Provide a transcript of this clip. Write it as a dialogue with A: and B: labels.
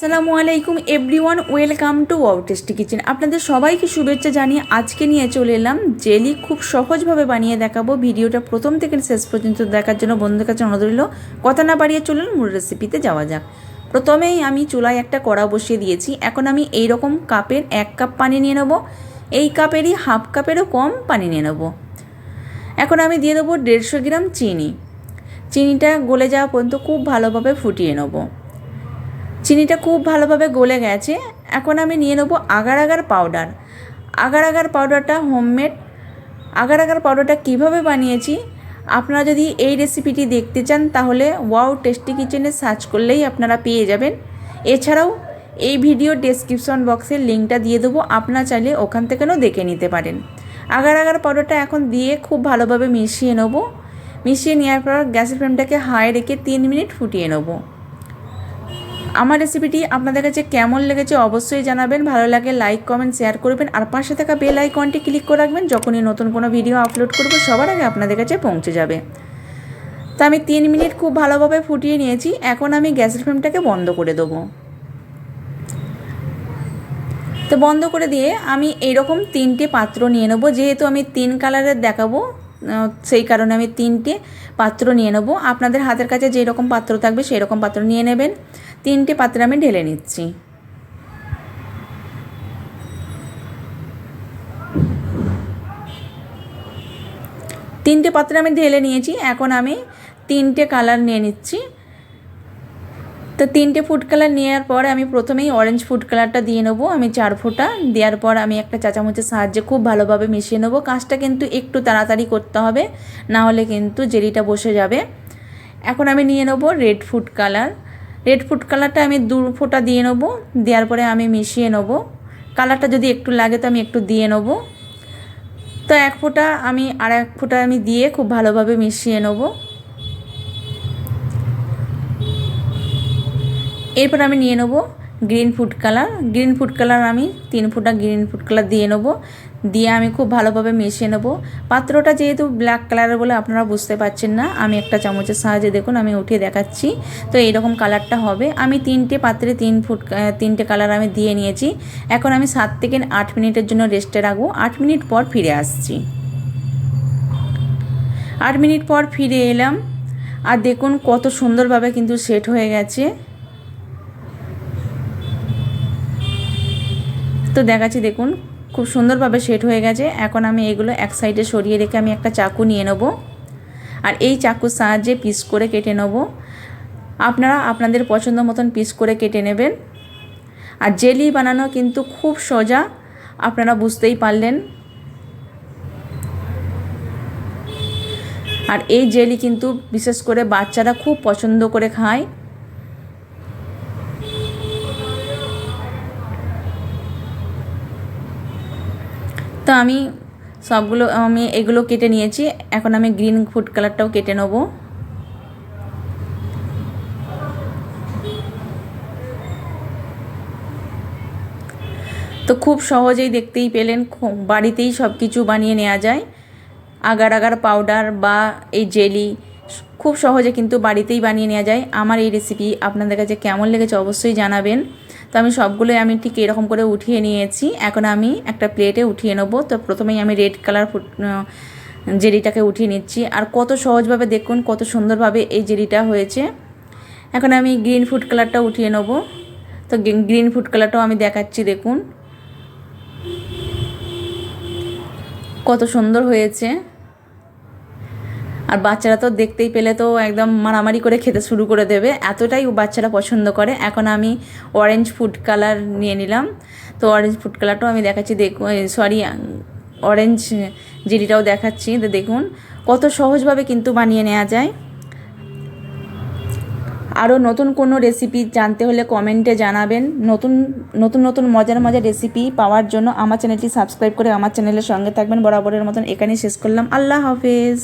A: সালামু আলাইকুম everyone, welcome to wow tasty kitchen আপনাদের সবাইকে শুভেচ্ছা জানিয়ে আজকে নিয়ে চলে এলাম জেলি খুব সহজভাবে বানিয়ে দেখাবো। ভিডিওটা প্রথম থেকে শেষ পর্যন্ত দেখার জন্য বন্ধুদের কাছে অনুরোধ রইল। কথা না বাড়িয়ে চলুন মূল রেসিপিতে যাওয়া যাক। প্রথমেই আমি চুলায় একটা কড়া বসিয়ে দিয়েছি। এখন আমি এই রকম কাপের এক কাপ পানি নিয়ে নেব। এই কাপেরই হাফ কাপেরও কম পানি নিয়ে নেব। এখন আমি দিয়ে দেবো দেড়শো গ্রাম চিনি। চিনিটা গলে যাওয়া পর্যন্ত খুব ভালোভাবে ফুটিয়ে নেব। চিনিটা খুব ভালোভাবে গলে গেছে। এখন আমি নিয়ে নেব agar agar powder agar agar পাউডারটা হোমমেড আগার আগার পাউডারটা কীভাবে বানিয়েছি? আপনারা যদি এই রেসিপিটি দেখতে চান, তাহলে ওয়াও টেস্টি কিচেনে সার্চ করলেই আপনারা পেয়ে যাবেন। এছাড়াও এই ভিডিও ডেসক্রিপশন বক্সের লিঙ্কটা দিয়ে দেবো, আপনারা চাইলে ওখান থেকেও দেখে নিতে পারেন। আগার আগার পাউডারটা এখন দিয়ে খুব ভালোভাবে মিশিয়ে নেব। মিশিয়ে নেওয়ার পর গ্যাসের ফ্লেমটাকে হাই রেখে তিন মিনিট ফুটিয়ে নেব। আমার রেসিপিটি আপনাদের কাছে কেমন লেগেছে অবশ্যই জানাবেন। ভালো লাগে লাইক কমেন্ট শেয়ার করবেন। আর পাশে থাকা বেল আইকনটি ক্লিক করে রাখবেন। যখনই নতুন কোনো ভিডিও আপলোড করব, সবার আগে আপনাদের কাছে পৌঁছে যাবে। তো আমি তিন মিনিট খুব ভালোভাবে ফুটিয়ে নিয়েছি। এখন আমি গ্যাসের ফ্লেমটাকে বন্ধ করে দেবো। তো বন্ধ করে দিয়ে আমি এইরকম তিনটে পাত্র নিয়ে নেব। যেহেতু আমি তিন কালারের দেখাবো সেই কারণে আমি তিনটে পাত্র নিয়ে নেব। আপনাদের হাতের কাছে যেই রকম পাত্র থাকবে সেই রকম পাত্র নিয়ে নেবেন। তিনটে পাত্রে আমি ঢেলে নিচ্ছি। তিনটে পাত্রে আমি ঢেলে নিয়েছি। এখন আমি তিনটে কালার নিয়ে নিচ্ছি। তো তিনটে ফুড কালার নেওয়ার পর আমি প্রথমেই অরেঞ্জ ফুড কালারটা দিয়ে নেব, আমি চার ফোঁটা। দেওয়ার পর আমি একটা চা চামচের সাহায্যে খুব ভালোভাবে মিশিয়ে নেব। কাজটা কিন্তু একটু তাড়াতাড়ি করতে হবে, না হলে কিন্তু জেলিটা বসে যাবে। এখন আমি নিয়ে নেব red food colour red food কালারটা আমি দু ফোঁটা দিয়ে নেব, দেওয়ার পরে আমি মিশিয়ে নেব। কালারটা যদি একটু লাগে তো আমি একটু দিয়ে নেব। তো এক ফোঁটা আমি, আর এক ফোঁটা আমি দিয়ে খুব ভালোভাবে মিশিয়ে নেব। এরপর আমি নিয়ে নেব green food colour green food colour আমি তিন ফুটা গ্রিন ফুড কালার দিয়ে নেব। দিয়ে আমি খুব ভালোভাবে মিশিয়ে নেব। পাত্রটা যেহেতু ব্ল্যাক কালারের বলে আপনারা বুঝতে পারছেন না, আমি একটা চামচের সাহায্যে দেখুন, আমি উঠিয়ে দেখাচ্ছি। তো এইরকম কালারটা হবে। আমি তিনটে পাত্রে তিন ফুট তিনটে কালার আমি দিয়ে নিয়েছি। এখন আমি সাত থেকে আট মিনিটের জন্য রেস্টে রাখব। আট মিনিট পর ফিরে আসছি। আট মিনিট পর ফিরে এলাম। আর দেখুন কত সুন্দরভাবে কিন্তু সেট হয়ে গেছে। তো দেখাচ্ছি, দেখুন, খুব সুন্দরভাবে সেট হয়ে গেছে। এখন আমি এগুলো এক সাইডে সরিয়ে রেখে আমি একটা চাকু নিয়ে নেব। আর এই চাকুর সাহায্যে পিস করে কেটে নেব। আপনারা আপনাদের পছন্দ মতন পিস করে কেটে নেবেন। আর জেলি বানানো কিন্তু খুব সোজা, আপনারা বুঝতেই পারলেন। আর এই জেলি কিন্তু বিশেষ করে বাচ্চারা খুব পছন্দ করে খায়। তো আমি সবগুলো, আমি এগুলো কেটে নিয়েছি। এখন আমি গ্রিন ফুড কালারটাও কেটে নেব। তো খুব সহজেই দেখতেই পেলেন বাড়িতেই সব কিছু বানিয়ে নেওয়া যায়। আগার আগার পাউডার বা এই জেলি খুব সহজে কিন্তু বাড়িতেই বানিয়ে নেওয়া যায়। আমার এই রেসিপি আপনাদের কাছে কেমন লেগেছে অবশ্যই জানাবেন। তো আমি সবগুলোই আমি ঠিক এরকম করে উঠিয়ে নিয়েছি। এখন আমি একটা প্লেটে উঠিয়ে নেব। তো প্রথমেই আমি রেড কালার জেলিটাকে উঠিয়ে নিচ্ছি। আর কত সহজভাবে দেখুন, কত সুন্দরভাবে এই জেলিটা হয়েছে। এখন আমি গ্রিন ফুড কালারটা উঠিয়ে নেব। তো গ্রিন ফুড কালারটাও আমি দেখাচ্ছি, দেখুন। কত সুন্দর হয়েছে। আর বাচ্চারা তো দেখতেই পেলে তো একদম মারামারি করে খেতে শুরু করে দেবে। এতটাই বাচ্চারা পছন্দ করে। এখন আমি অরেঞ্জ ফুড কালার নিয়ে নিলাম। তো অরেঞ্জ ফুড কালারটাও আমি দেখাচ্ছি। দেখুন সরি অরেঞ্জ জিরিটাও দেখাচ্ছি। তো দেখুন, কত সহজভাবে কিন্তু বানিয়ে নেওয়া যায়। আরও নতুন কোনো রেসিপি জানতে হলে কমেন্টে জানাবেন। নতুন নতুন নতুন মজার মজার রেসিপি পাওয়ার জন্য আমার চ্যানেলটি সাবস্ক্রাইব করে আমার চ্যানেলের সঙ্গে থাকবেন। বরাবরের মতন এখানেই শেষ করলাম। আল্লাহ হাফেজ।